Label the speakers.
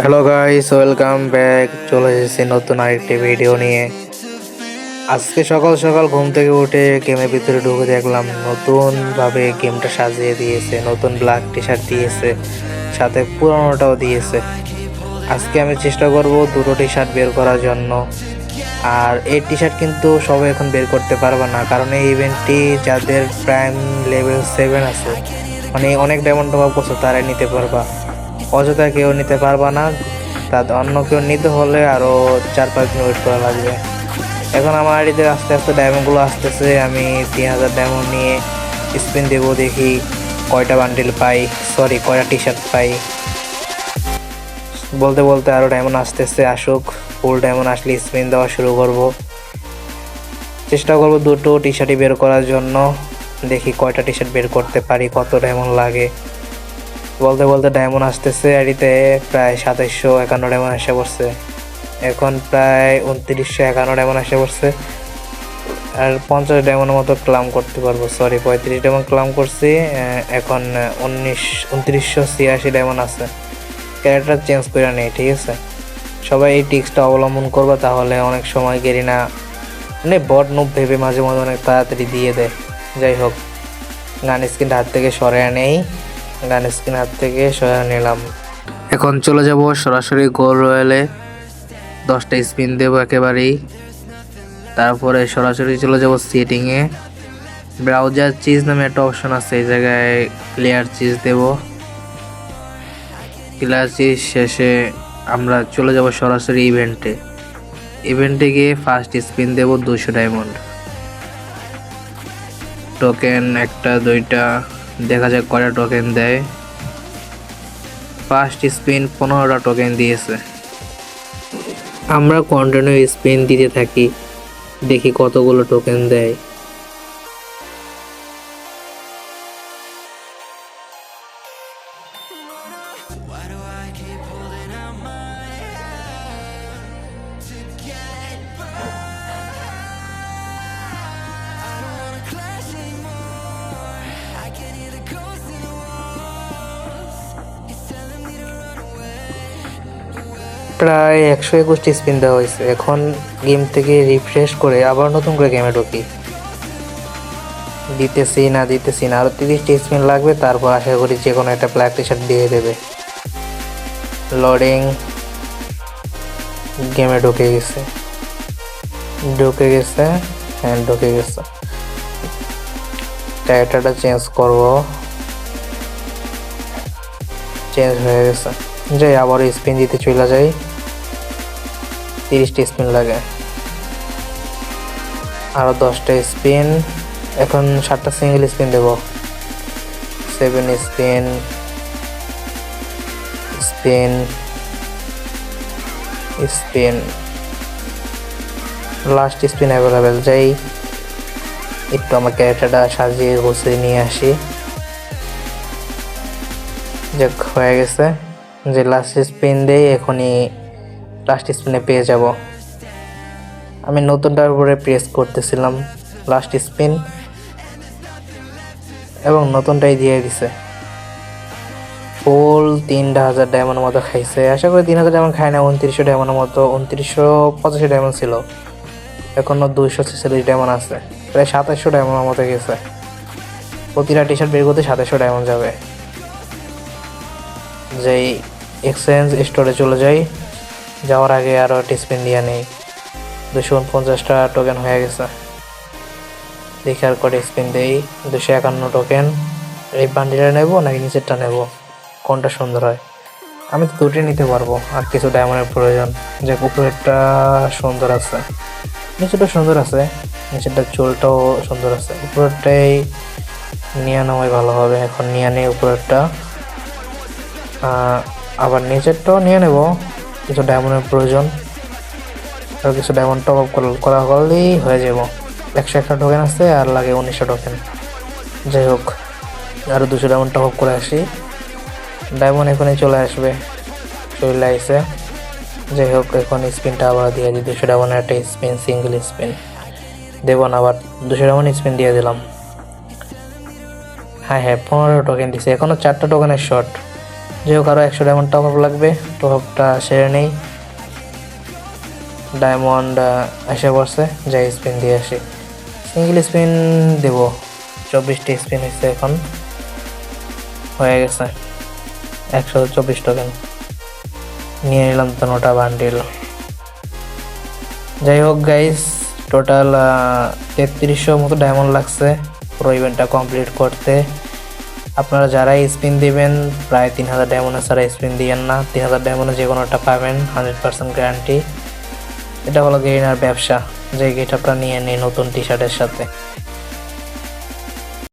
Speaker 1: Hello guys welcome back চলে এসেছি নতুন আরেকটি ভিডিও নিয়ে। আজকে সকাল সকাল ঘুম থেকে উঠে গেমের ভিতরে ঢুকে দেখলাম নতুনভাবে গেমটা সাজিয়ে দিয়েছে, নতুন ব্ল্যাক টি শার্ট দিয়েছে, সাথে পুরোনোটাও দিয়েছে। আজকে আমি চেষ্টা করব দুটো টি শার্ট বের করার জন্য। আর এই টি শার্ট কিন্তু সবাই এখন বের করতে পারবে না, কারণ এই ইভেন্টটি যাদের প্রাইম লেভেল সেভেন আছে মানে অনেক ডায়মন্ড অভাব করছে, তারাই নিতে পারবা। অযথা কেউ নিতে পারবা না। তা অন্য কেউ নিতে হলে আরও চার পাঁচ দিন ওয়েট করা লাগবে। এখন আমার আইডিতে আস্তে আস্তে ডায়মন্ডগুলো আসতেছে। আমি তিন হাজার ডায়মন্ড নিয়ে স্পিন দেবো দেখি কয়টা বান্ডিল পাই। সরি কয়টা টি শার্ট পাই। বলতে বলতে আরও ডায়মন্ড আসতেছে। আসুক ফুল ডায়মন্ড আসলে স্পিন দেওয়া শুরু করব। চেষ্টা করব দুটো টি শার্টই বের করার জন্য। দেখি কয়টা টি শার্ট বের করতে পারি, কত ডায়মন্ড লাগে। বলতে বলতে ডায়মন্ড আসতেছে আইডিতে প্রায় সাতাইশশো একান্ন ডায়মন্ড এসে পড়ছে। এখন প্রায় উনত্রিশশো একান্ন ডায়মন্ড এসে পড়ছে। আর পঞ্চাশ ডায়মন্ডের মতো ক্লাম করতে পারব সরি পঁয়ত্রিশ ডায়মন্ড ক্লাম করছি এখন উনিশ, উনত্রিশশো ছিয়াশি ডায়মন্ড আছে। ক্যারেক্টার চেঞ্জ করে নেই, ঠিক আছে? সবাই এই টিক্সটা অবলম্বন করবে, তাহলে অনেক সময় গেরিনা মানে বট নুব ভেবে মাঝে মাঝে অনেক তাড়াতাড়ি দিয়ে দেয়। যাই হোক গান স্ক্রিনটা হাত থেকে সরে নেই। গান স্ক্রিন হাত থেকে সরে নিলাম। এখন চলে যাব সরাসরি গোল রয়েলে দশটা স্পিন দেবো একেবারেই। তারপরে সরাসরি চলে যাব সেটিংয়ে। ব্রাউজার চিজ নামে একটা অপশন আছে, এই জায়গায় ক্লিয়ার চিজ দেব। ক্লিয়ার চিজ শেষে আমরা চলে যাব সরাসরি ইভেন্টে ইভেন্টে গিয়ে ফার্স্ট স্পিন দেব দুশো ডায়মন্ড টোকেন একটা, দুইটা। দেখা যাক কয়টা টোকেন দেয়। ফার্স্ট স্পিন পনেরোটা টোকেন দিয়েছে। আমরা কন্টিনিউ স্পিন দিতে থাকি, দেখি কতগুলো টোকেন দেয়। প্রায় একশো একুশটি স্পিন দেওয়া হয়েছে। এখন গেম থেকে রিফ্রেশ করে আবার নতুন করে গেমে ঢুকি। দিতেছি না দিতেছি না। আরও তিরিশটি স্পিন লাগবে, তারপর আশা করি যে কোনো একটা ব্ল্যাক টি শার্ট দিয়ে দেবে। লোডিং গেমে ঢুকে গেছে। ঢুকে গেছে হ্যাঁ ঢুকে গেছে। ক্যারেক্টারটা চেঞ্জ করব। চেঞ্জ হয়ে গেছে। যাই আবার স্পিন দিতে চলে যাই। তিরিশটা স্পিন লাগে। আরও দশটা স্পিন। এখন সাতটা সিঙ্গেল স্পিন দেব। Seven spin. Spin. Spin. Last spin available যাই। একটু আমার ক্যারেক্টারটা সাজিয়ে গুছিয়ে নিয়ে আসি। যাক, হয়ে গেছে। যে লাস্ট স্পিন দেই এখনই লাস্ট স্পিনে পেয়ে যাব। আমি নতুনটার উপরে প্রেস করতেছিলাম লাস্ট স্পিন এবং নতুনটাই দিয়ে দিছে। ফুল তিনটা হাজার ডায়মন্ড মতো খাইছে। আশা করি তিন হাজার ডায়মন্ড খায় না, উনত্রিশশো ডায়মন্ডের মতো, উনত্রিশশো পঁচাশি ডায়মন্ড ছিল। এখনও দুইশো ছেচল্লিশ ডায়মন্ড আছে। প্রায় সাতাশশো ডায়মন্ডের মতো গেছে। প্রতিটা টি শার্ট বের করতে সাতাশশো ডায়মন্ড যাবে। যেই এক্সচেঞ্জ স্টোরে চলে যাই। যাওয়ার আগে আরও একটা স্পিন দিয়ে নেই। দুশো উনপঞ্চাশটা টোকেন হয়ে গেছে। দেখি আর কটা স্পিন দেই। দুশো একান্ন টোকেন এই বান্ডিলটা নেব নাকি নিচেরটা নেব? কোনটা সুন্দর হয়? আমি তো দুটোই নিতে পারব, আর কিছু ডায়মন্ডের প্রয়োজন। যে উপরেরটা সুন্দর আছে। নিচেরটা সুন্দর আছে। নিচেরটা চুলটাও সুন্দর আছে। উপরেরটাই নিয়ে নেওয়াই ভালো হবে। এখন নিয়ে নেই উপরেরটা। আবার নিচেরটাও নিয়ে নেব। কিছু ডায়মন্ডের প্রয়োজন। আর কিছু ডায়মন্ড টপ আপ করা করলেই হয়ে যাব। একশো একটা টোকেন আছে আর লাগে উনিশশো টোকেন যাই হোক আরও দুশো ডায়মন্ড টপ আপ করে আসি। ডায়মন্ড এখনই চলে আসবে। চলে আসছে যাই হোক, এখন স্পিনটা আবার দিয়ে দিই। দুশো ডায়মন্ডের একটা স্পিন সিঙ্গেল স্পিন দেবো না, আবার দুশো ডায়মন্ড স্পিন দিয়ে দিলাম। হ্যাঁ হ্যাঁ পনেরো টোকেন দিছে। এখনও চারটা টোকেনের শর্ট যে হোক আরও একশো ডায়মন্ড টপ আপ লাগবে। টপ আপটা সেরে নেই। ডায়মন্ড এসে পড়ছে। যাই স্পিন দিয়ে আসি। সিঙ্গেল স্পিন দেব। চব্বিশটি স্পিন হয়েছে এখন। হয়ে গেছে। একশো চব্বিশ টোকেন নিয়ে নিলাম তো নোটা বান্ডিল যাই হোক গাইস টোটাল তেত্রিশশো মতো ডায়মন্ড লাগছে। পুরো ইভেন্টটা কমপ্লিট করতে। আপনারা যারা স্পিন দিবেন, প্রায় তিন হাজার ডায়মন্ডের ছাড়া স্পিন দিয়েন না। তিন হাজার ডায়মন্ডে যে একটা পাবেন, হান্ড্রেড পার্সেন্ট গ্যারান্টি। এটা হলো গেইনার ব্যবসা, যে গেট আপনারা নিয়ে নিন নতুন টি শার্টের সাথে।